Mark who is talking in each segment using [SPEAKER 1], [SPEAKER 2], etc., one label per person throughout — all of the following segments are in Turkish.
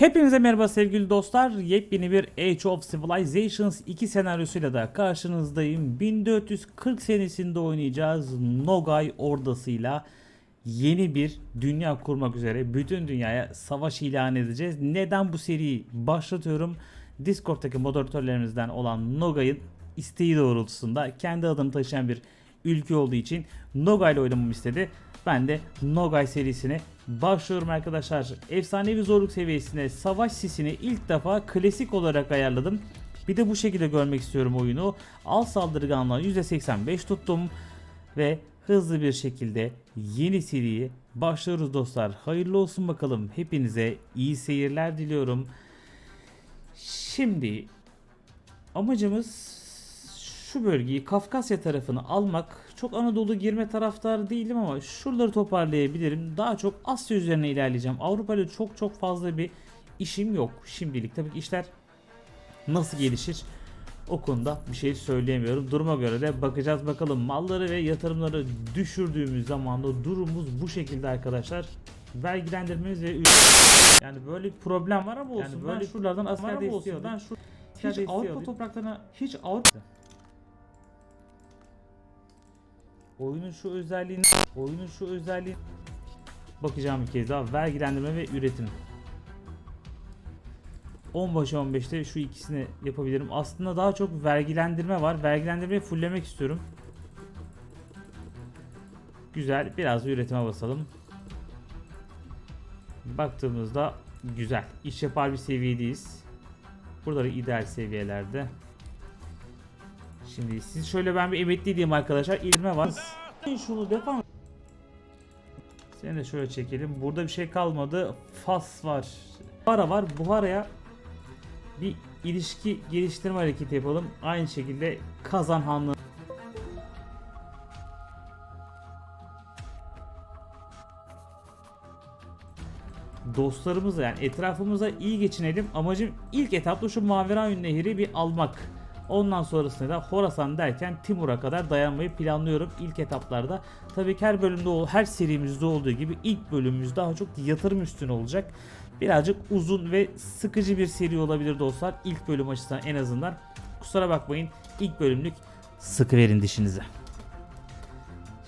[SPEAKER 1] Hepinize merhaba sevgili dostlar. Yepyeni bir Age of Civilizations 2 senaryosuyla da karşınızdayım. 1440 senesinde oynayacağız Nogai ordasıyla yeni bir dünya kurmak üzere bütün dünyaya savaş ilan edeceğiz. Neden bu seriyi başlatıyorum? Discord'daki moderatörlerimizden olan Nogai'ın isteği doğrultusunda kendi adını taşıyan bir ülke olduğu için Nogai ile oynamamı istedi. Ben de Nogai serisine başlıyorum arkadaşlar. Efsanevi zorluk seviyesine savaş sisini ilk defa klasik olarak ayarladım. Bir de bu şekilde görmek istiyorum oyunu. Al saldırganlığa %85 tuttum ve hızlı bir şekilde yeni seriye başlıyoruz dostlar. Hayırlı olsun bakalım. Hepinize iyi seyirler diliyorum. Şimdi amacımız şu bölgeyi Kafkasya tarafını almak. Çok Anadolu girme taraftarı değilim ama şuraları toparlayabilirim. Daha çok Asya üzerine ilerleyeceğim. Avrupa ile çok çok fazla bir işim yok şimdilik. Tabii ki işler nasıl gelişir o konuda bir şey söyleyemiyorum. Duruma göre de bakacağız bakalım. Malları ve yatırımları düşürdüğümüz zaman da durumumuz bu şekilde arkadaşlar. Vergilendirmemiz ve yani böyle bir problem var ama olsun.
[SPEAKER 2] Yani
[SPEAKER 1] böyle
[SPEAKER 2] ben
[SPEAKER 1] şuralardan asker alayım.
[SPEAKER 2] Ben şu hiç Avrupa topraklarına hiç Avrupa
[SPEAKER 1] Oyunun şu özelliğini, oyunun şu özelliği bakacağım bir kez daha vergilendirme ve üretim. 10 başı 15'te şu ikisini yapabilirim. Aslında daha çok vergilendirme var. Vergilendirmeyi fulllemek istiyorum. Güzel. Biraz üretime basalım. Baktığımızda güzel. İş yapar bir seviyedeyiz. Burada da ideal seviyelerde. Şimdi siz şöyle ben bir emekli diyeyim arkadaşlar. İlme var. Şunu defan. Seni de şöyle çekelim. Burada bir şey kalmadı. Fas var. Buhara var. Buhara'ya bir ilişki geliştirme hareketi yapalım. Aynı şekilde Kazan Hanlığı dostlarımızla yani etrafımıza iyi geçinelim. Amacım ilk etapta şu Maverayun Nehri bir almak. Ondan sonrasında da Horasan derken Timur'a kadar dayanmayı planlıyorum ilk etaplarda. Tabii ki her bölümde her serimizde olduğu gibi ilk bölümümüz daha çok yatırım üstüne olacak. Birazcık uzun ve sıkıcı bir seri olabilir dostlar. İlk bölüm açısından en azından. Kusura bakmayın ilk bölümlük sıkı verin dişinize.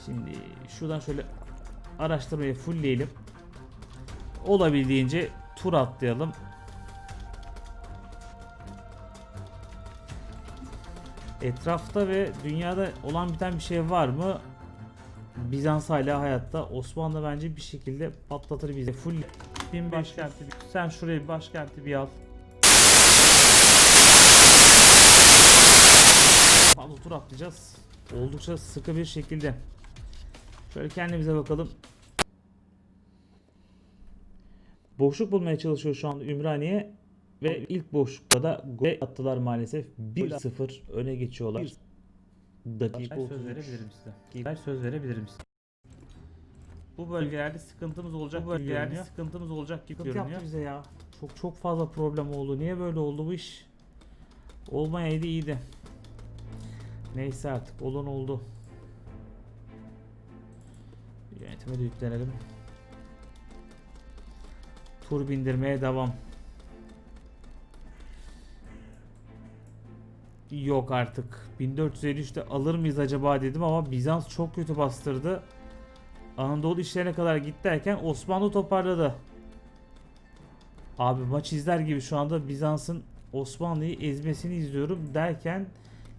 [SPEAKER 1] Şimdi şuradan şöyle araştırmayı fullleyelim olabildiğince tur atlayalım. Etrafta ve dünyada olan biten bir şey var mı? Bizans hala hayatta. Osmanlı bence bir şekilde patlatır bizi. Full bin başkenti. Sen şurayı başkenti bir al. Fazla tur atlayacağız. Oldukça sıkı bir şekilde. Şöyle kendimize bakalım. Boşluk bulmaya çalışıyor şu anda Ümraniye ve ilk boşlukta da gol attılar maalesef. 1-0 öne geçiyorlar. Dakika
[SPEAKER 2] söz
[SPEAKER 1] 33.
[SPEAKER 2] verebilirim size. Ben söz verebilirim size.
[SPEAKER 1] Bu bölgelerde sıkıntımız olacak
[SPEAKER 2] Bu bölgelerde
[SPEAKER 1] görünüyor. sıkıntımız olacak gibi
[SPEAKER 2] Sıkıntı
[SPEAKER 1] görünüyor.
[SPEAKER 2] yaptı
[SPEAKER 1] bize ya. Çok çok fazla problem oldu. Niye böyle oldu bu iş? Olmayaydı iyiydi. Neyse artık olan oldu. Yönetime de yüklenelim. Tur bindirmeye devam. Yok artık. 1453'te alır mıyız acaba dedim ama Bizans çok kötü bastırdı. Anadolu işlerine kadar git derken Osmanlı toparladı. Abi maç izler gibi şu anda Bizans'ın Osmanlı'yı ezmesini izliyorum derken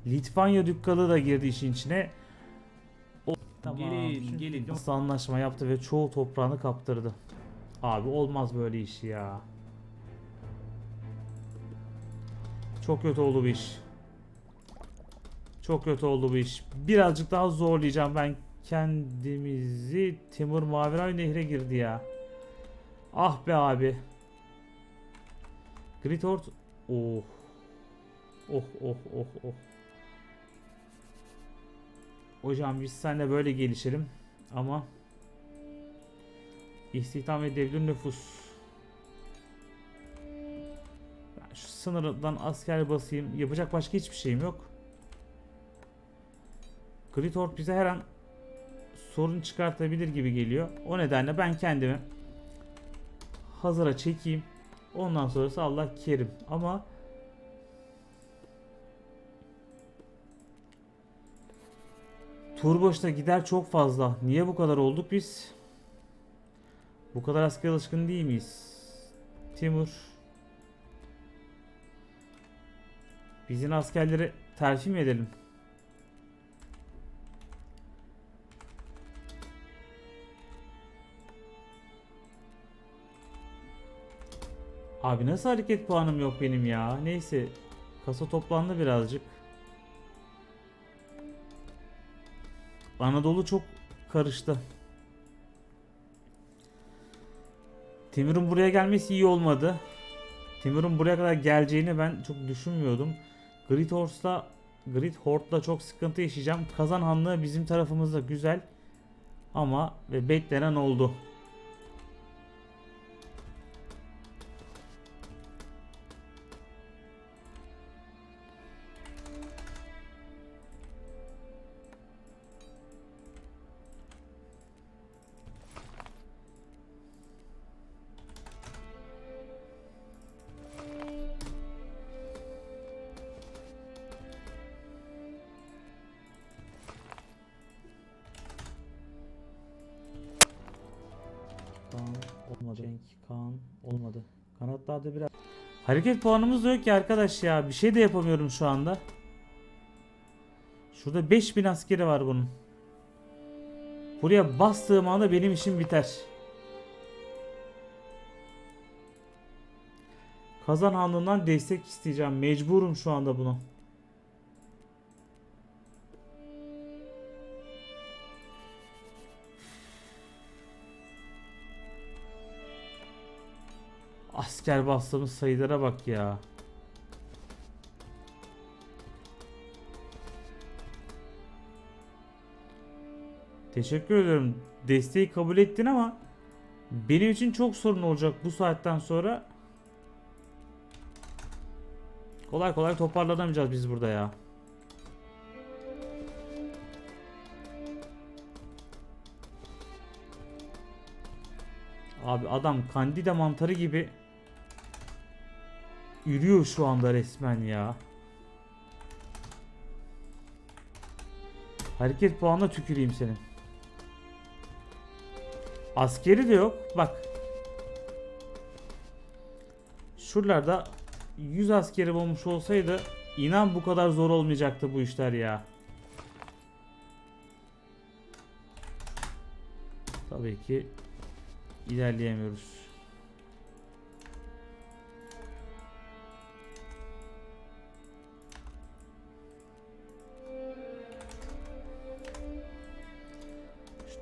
[SPEAKER 1] Litvanya dükkanı da girdi işin içine. O
[SPEAKER 2] Gelin,
[SPEAKER 1] Şimdi
[SPEAKER 2] gelin.
[SPEAKER 1] Nasıl anlaşma yaptı ve çoğu toprağını kaptırdı. Abi olmaz böyle iş ya. Çok kötü oldu bu iş. Çok kötü oldu bu iş. Birazcık daha zorlayacağım ben kendimizi. Timur Maviray Nehre girdi ya. Ah be abi. Gritort. Oh. Oh oh oh oh. Hocam biz seninle böyle gelişelim. Ama istihdam edebilir nüfus. Ben şu sınırdan asker basayım. Yapacak başka hiçbir şeyim yok. Gritort bize her an sorun çıkartabilir gibi geliyor. O nedenle ben kendimi hazıra çekeyim. Ondan sonrası Allah kerim. Ama tur başına gider çok fazla. Niye bu kadar olduk biz? Bu kadar asker alışkın değil miyiz? Timur. Bizim askerleri terfi mi edelim? Abi nasıl hareket puanım yok benim ya? Neyse. Kasa toplandı birazcık. Anadolu çok karıştı. Timur'un buraya gelmesi iyi olmadı. Timur'un buraya kadar geleceğini ben çok düşünmüyordum. Grid Horse'la Grid Horde'la çok sıkıntı yaşayacağım. Kazan Hanlığı bizim tarafımızda güzel. Ama ve beklenen oldu. Kanatlarda biraz... Hareket puanımız da yok ki arkadaş ya. Bir şey de yapamıyorum şu anda. Şurada 5000 askeri var bunun. Buraya bastığım anda benim işim biter. Kazan Hanlığı'ndan destek isteyeceğim. Mecburum şu anda bunu. Asker bastığımız sayılara bak ya. Teşekkür ederim. Desteği kabul ettin ama benim için çok sorun olacak bu saatten sonra. Kolay kolay toparlanamayacağız biz burada ya. Abi adam kandida mantarı gibi yürüyor şu anda resmen ya. Hareket puanına tüküreyim senin. Askeri de yok. Bak. Şuralarda 100 askeri olmuş olsaydı inan bu kadar zor olmayacaktı bu işler ya. Tabii ki ilerleyemiyoruz.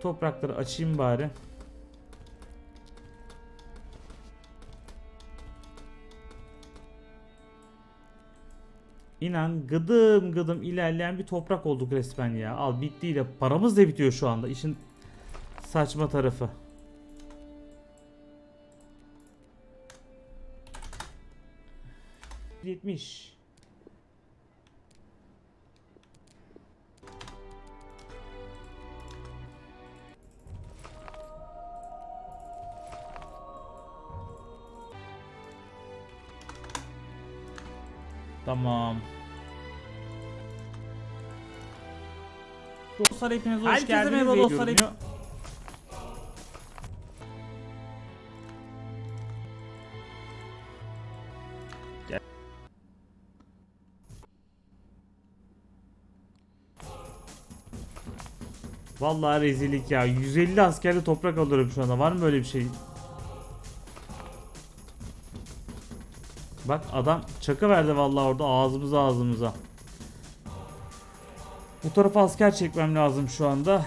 [SPEAKER 1] Toprakları açayım bari. İnan gıdım gıdım ilerleyen bir toprak olduk resmen ya. Al bittiyle paramız da bitiyor şu anda. İşin saçma tarafı. Yetmiş. Tamam. Dostlar hepiniz hoş
[SPEAKER 2] Herkese
[SPEAKER 1] geldiniz.
[SPEAKER 2] merhaba
[SPEAKER 1] diye
[SPEAKER 2] dostlar.
[SPEAKER 1] görünüyor. Vallahi rezillik ya. 150 askerli toprak alıyorum şu anda. Var mı böyle bir şey? Bak adam çaka verdi vallahi orada ağzımıza ağzımıza. Bu tarafa asker çekmem lazım şu anda.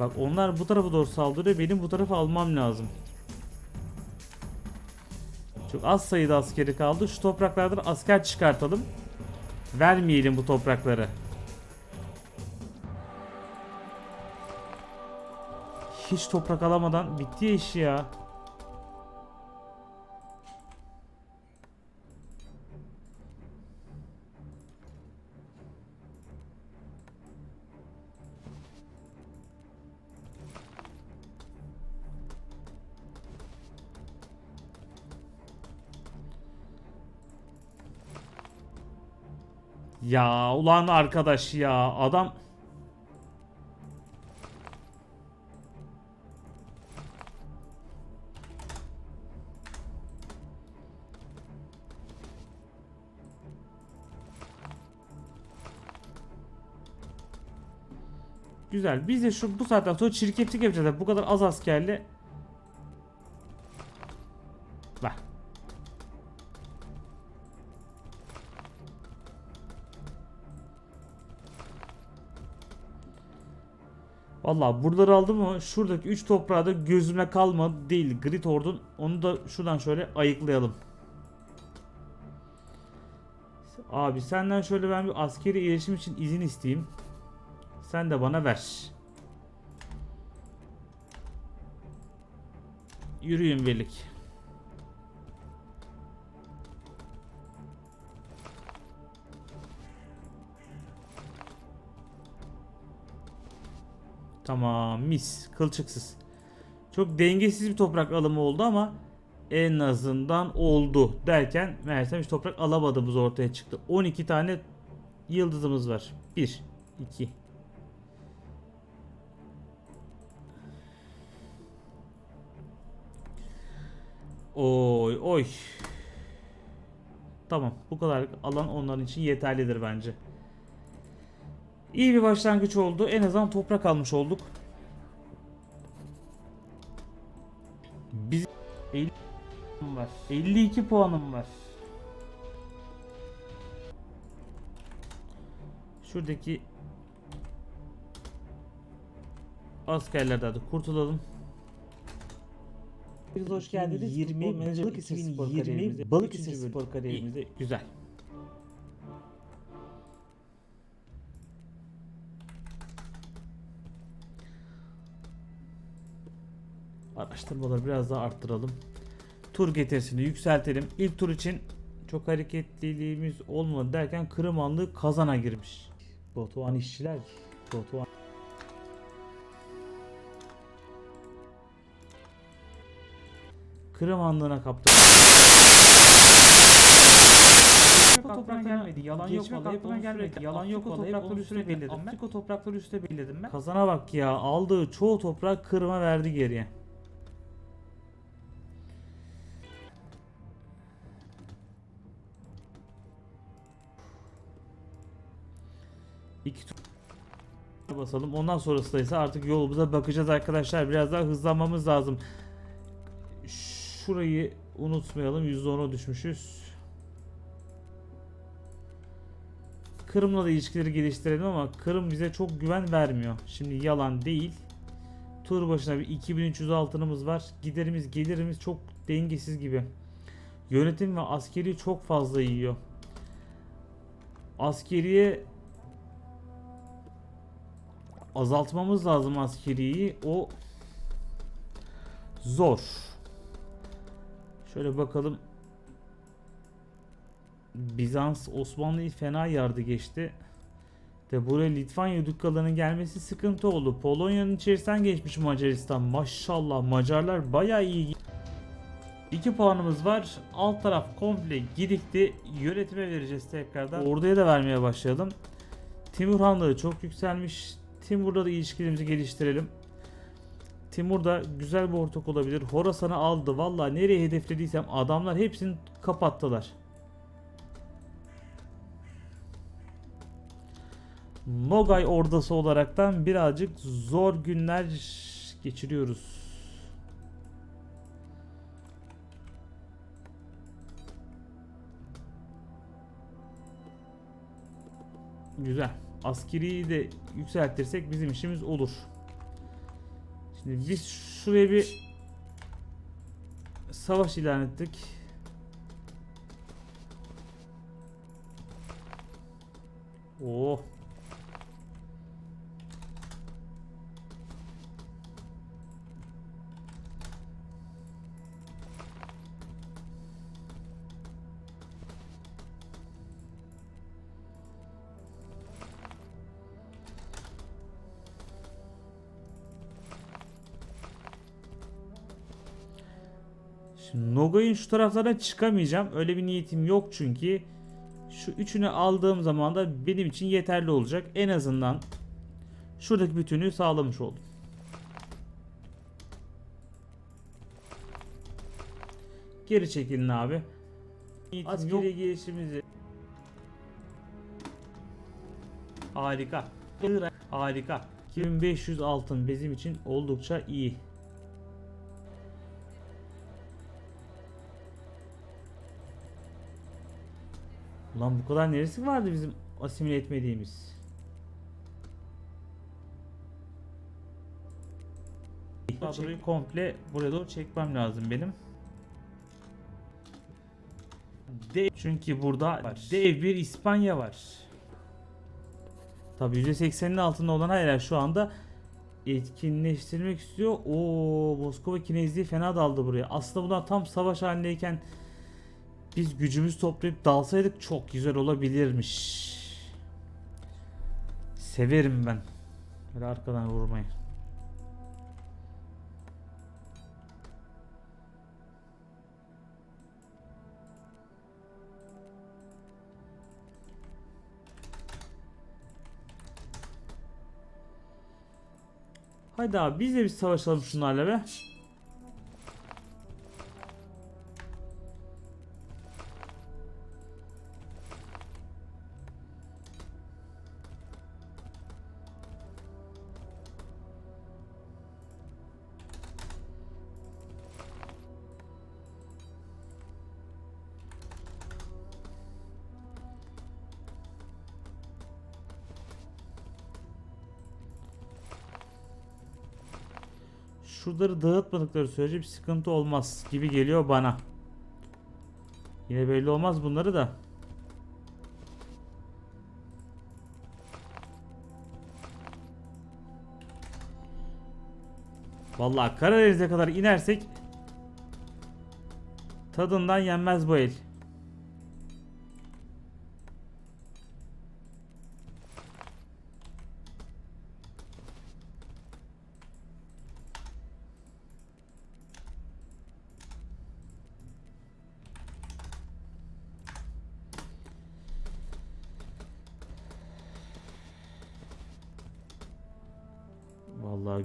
[SPEAKER 1] Bak onlar bu tarafa doğru saldırıyor. Benim bu tarafa almam lazım. Çok az sayıda askeri kaldı. Şu topraklardan asker çıkartalım. Vermeyelim bu toprakları. Hiç toprak alamadan bitti ya işi ya. Ya ulan arkadaş ya adam Güzel. Biz de şu bu saatten sonra çirkeflik yapacağız. Bu kadar az askerle. Valla buraları aldım ama şuradaki 3 toprağı da gözüme kalmadı değil. Grid Hord'un onu da şuradan şöyle ayıklayalım. Abi senden şöyle ben bir askeri iletişim için izin isteyeyim. Sen de bana ver. Yürüyün birlik. Tamam mis kılçıksız. Çok dengesiz bir toprak alımı oldu ama en azından oldu derken meğersem hiç toprak alamadığımız ortaya çıktı. 12 tane yıldızımız var. 1 2 Oy oy. Tamam bu kadar alan onların için yeterlidir bence. İyi bir başlangıç oldu. En azından toprak almış olduk. Biz 50 var. 52 puanım var. Şuradaki askerlerden de kurtulalım.
[SPEAKER 2] Biz hoş geldiniz.
[SPEAKER 1] 20
[SPEAKER 2] Futbol Manager
[SPEAKER 1] Balıkesir spor
[SPEAKER 2] 2020
[SPEAKER 1] kariyerimizde
[SPEAKER 2] Balıkesir spor kariyerimizde
[SPEAKER 1] güzel. Araştırmaları biraz daha arttıralım. Tur getirisini yükseltelim. İlk tur için çok hareketliliğimiz olmadı derken Kırımanlı kazana girmiş.
[SPEAKER 2] Batuhan işçiler. Batuhan
[SPEAKER 1] Kırımanlığına kaptı.
[SPEAKER 2] toprak gelmedi. Yalan yok vallahi.
[SPEAKER 1] gelmedi.
[SPEAKER 2] sürekli
[SPEAKER 1] Yalan yok
[SPEAKER 2] Afrika
[SPEAKER 1] vallahi.
[SPEAKER 2] toprakları üstüne belirledim ben.
[SPEAKER 1] Afrika toprakları üstüne belirledim ben. Kazana bak ya. Aldığı çoğu toprak Kırım'a verdi geriye. İki tur basalım. Ondan sonrası da ise artık yolumuza bakacağız arkadaşlar. Biraz daha hızlanmamız lazım. Şurayı unutmayalım. %10'a düşmüşüz. Kırım'la da ilişkileri geliştirelim ama Kırım bize çok güven vermiyor. Şimdi yalan değil. Tur başına bir 2300 altınımız var. Giderimiz gelirimiz çok dengesiz gibi. Yönetim ve askeri çok fazla yiyor. Askeriye azaltmamız lazım askeriyi. O zor. Şöyle bakalım. Bizans Osmanlı'yı fena yardı geçti. De buraya Litvanya dükkalarının gelmesi sıkıntı oldu. Polonya'nın içerisinden geçmiş Macaristan. Maşallah Macarlar bayağı iyi. 2 puanımız var. Alt taraf komple gidikti. Yönetime vereceğiz tekrardan. Orduya da vermeye başlayalım. Timur Hanlığı çok yükselmiş. Timur'la da ilişkilerimizi geliştirelim. Timur da güzel bir ortak olabilir. Horasan'ı aldı. Valla nereye hedeflediysem adamlar hepsini kapattılar. Nogay ordası olaraktan birazcık zor günler geçiriyoruz. Güzel. Askeriyi de yükseltirsek bizim işimiz olur. Şimdi biz şuraya bir savaş ilan ettik. Oh. Şimdi Nogay'ın şu taraflara çıkamayacağım. Öyle bir niyetim yok çünkü. Şu üçünü aldığım zaman da benim için yeterli olacak. En azından şuradaki bütünlüğü sağlamış oldum. Geri çekilin abi. Askeri gelişimizi Harika. Harika. 2500 altın bizim için oldukça iyi. Ulan bu kadar neresi vardı bizim asimile etmediğimiz? Kadroyu komple buraya doğru çekmem lazım benim. Dev, çünkü burada dev bir İspanya var. Tabi %80'in altında olan yer şu anda etkinleştirmek istiyor. O Moskova kinezliği fena daldı buraya. Aslında bunlar tam savaş halindeyken biz gücümüzü toplayıp dalsaydık çok güzel olabilirmiş. Severim ben. Böyle arkadan vurmayı. Haydi abi biz de bir savaşalım şunlarla be. Şuraları dağıtmadıkları sürece bir sıkıntı olmaz gibi geliyor bana. Yine belli olmaz bunları da. Vallahi Karadeniz'e kadar inersek tadından yenmez bu el.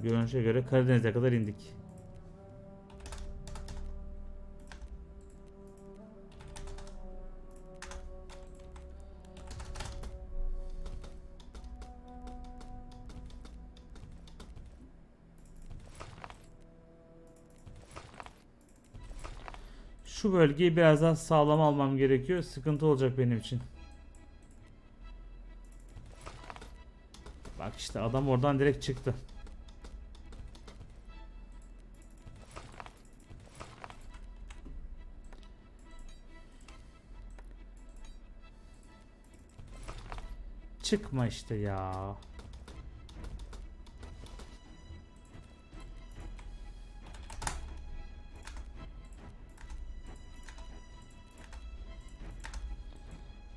[SPEAKER 1] Görünüşe göre Karadeniz'e kadar indik. Şu bölgeyi biraz daha sağlam almam gerekiyor. Sıkıntı olacak benim için. Bak işte adam oradan direkt çıktı. Çıkma işte ya.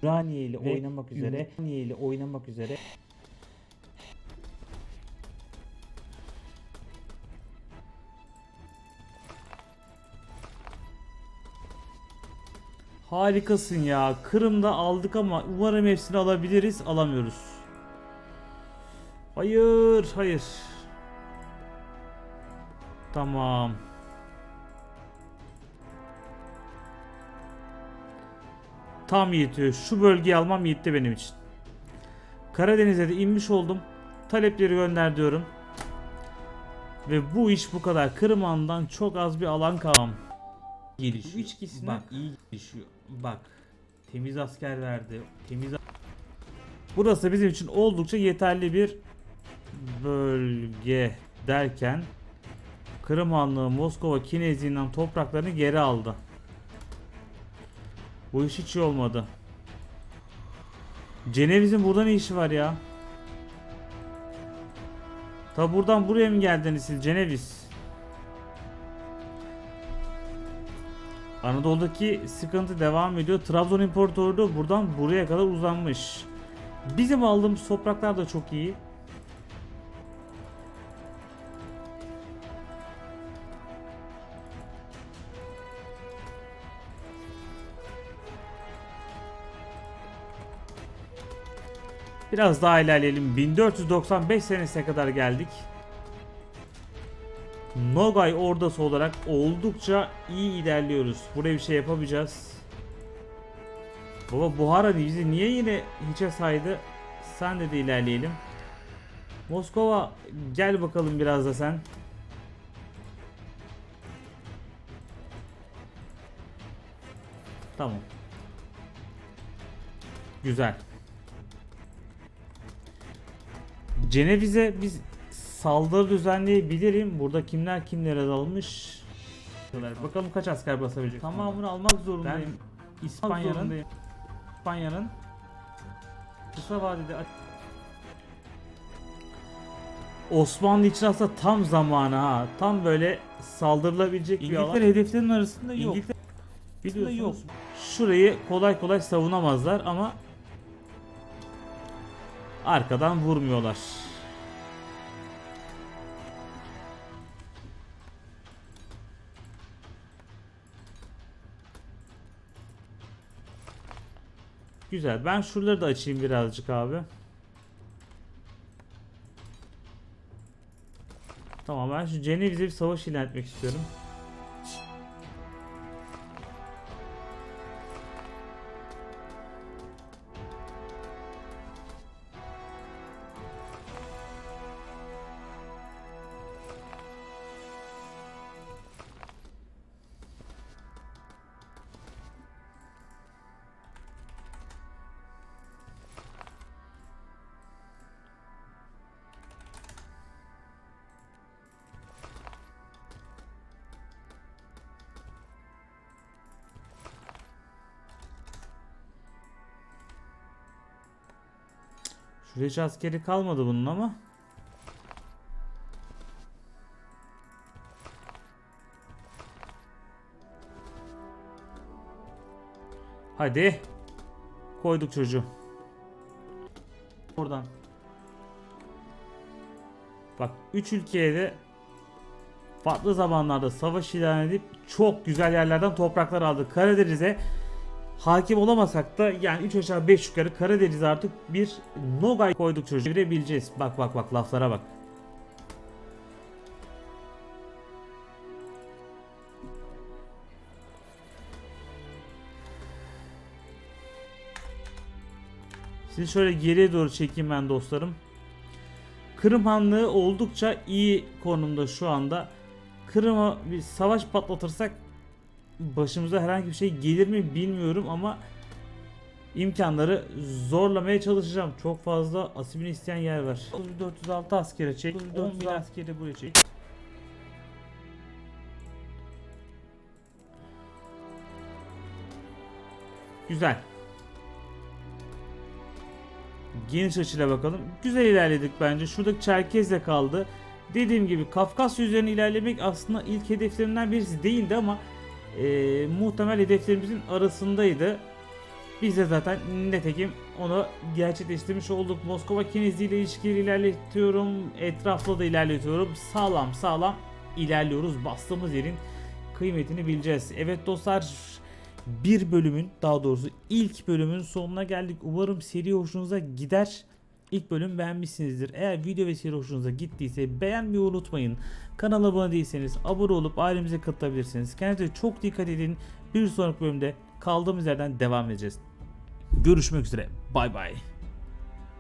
[SPEAKER 2] Raniye ile oynamak üzere. Raniye ile oynamak üzere.
[SPEAKER 1] Harikasın ya. Kırım'da aldık ama umarım hepsini alabiliriz. Alamıyoruz. Hayır, hayır. Tamam. Tam yetiyor. Şu bölgeyi almam yetti benim için. Karadeniz'e de inmiş oldum. Talepleri gönder diyorum. Ve bu iş bu kadar. Kırım Hanı'ndan çok az bir alan kaldı.
[SPEAKER 2] Gelişiyor.
[SPEAKER 1] Bu içkisine
[SPEAKER 2] Bak.
[SPEAKER 1] iyi gelişiyor. Bak. Temiz asker verdi. Temiz Burası bizim için oldukça yeterli bir bölge derken Kırım Hanlığı Moskova Kinezliğinden topraklarını geri aldı. Bu iş hiç iyi olmadı. Ceneviz'in burada ne işi var ya? Ta buradan buraya mı geldiniz siz Ceneviz? Anadolu'daki sıkıntı devam ediyor. Trabzon İmparatorluğu buradan buraya kadar uzanmış. Bizim aldığımız topraklar da çok iyi. Biraz daha ilerleyelim. 1495 senesine kadar geldik. Nogay ordası olarak oldukça iyi ilerliyoruz. Buraya bir şey yapamayacağız. Baba Buhara bizi niye yine hiçe saydı? Sen de de ilerleyelim. Moskova gel bakalım biraz da sen. Tamam. Güzel. Ceneviz'e biz saldırı düzenleyebilirim. Burada kimler kimlere dalmış. Bakalım kaç asker basabilecek. Tamamını almak zorundayım. İspanya'nın İspanya'nın kısa vadede Osmanlı için aslında tam zamanı ha. Tam böyle saldırılabilecek bir alan.
[SPEAKER 2] İngiltere hedeflerin arasında yok.
[SPEAKER 1] İngiltere biliyorsunuz
[SPEAKER 2] yok.
[SPEAKER 1] şurayı kolay kolay savunamazlar ama arkadan vurmuyorlar. Güzel. Ben şuraları da açayım birazcık abi. Tamam ben şu Ceneviz'e bir savaş ilan etmek istiyorum. Hiç askeri kalmadı bunun ama. Hadi. Koyduk çocuğu. Oradan. Bak 3 ülkeye de farklı zamanlarda savaş ilan edip çok güzel yerlerden topraklar aldı. Karadeniz'e hakim olamasak da yani 3 aşağı 5 yukarı Karadeniz artık bir Nogay koyduk çocuğu. Çevirebileceğiz. Bak bak bak laflara bak. Sizi şöyle geriye doğru çekeyim ben dostlarım. Kırım Hanlığı oldukça iyi konumda şu anda. Kırım'a bir savaş patlatırsak başımıza herhangi bir şey gelir mi bilmiyorum ama imkanları zorlamaya çalışacağım. Çok fazla asimini isteyen yer var. 406 askere çek. 10 bin askeri buraya çek. Güzel. Geniş açıyla bakalım. Güzel ilerledik bence. Şurada Çerkez'de kaldı. Dediğim gibi Kafkasya üzerine ilerlemek aslında ilk hedeflerimden birisi değildi ama e, muhtemel hedeflerimizin arasındaydı. Biz de zaten netekim onu gerçekleştirmiş olduk. Moskova Kenizli ile ilişkileri ilerletiyorum. Etraflı da ilerletiyorum. Sağlam sağlam ilerliyoruz. Bastığımız yerin kıymetini bileceğiz. Evet dostlar bir bölümün daha doğrusu ilk bölümün sonuna geldik. Umarım seri hoşunuza gider. İlk bölüm beğenmişsinizdir. Eğer video ve seri hoşunuza gittiyse beğenmeyi unutmayın. Kanala abone değilseniz abone olup ailemize katılabilirsiniz. Kendinize çok dikkat edin. Bir sonraki bölümde kaldığımız yerden devam edeceğiz. Görüşmek üzere. Bay bay.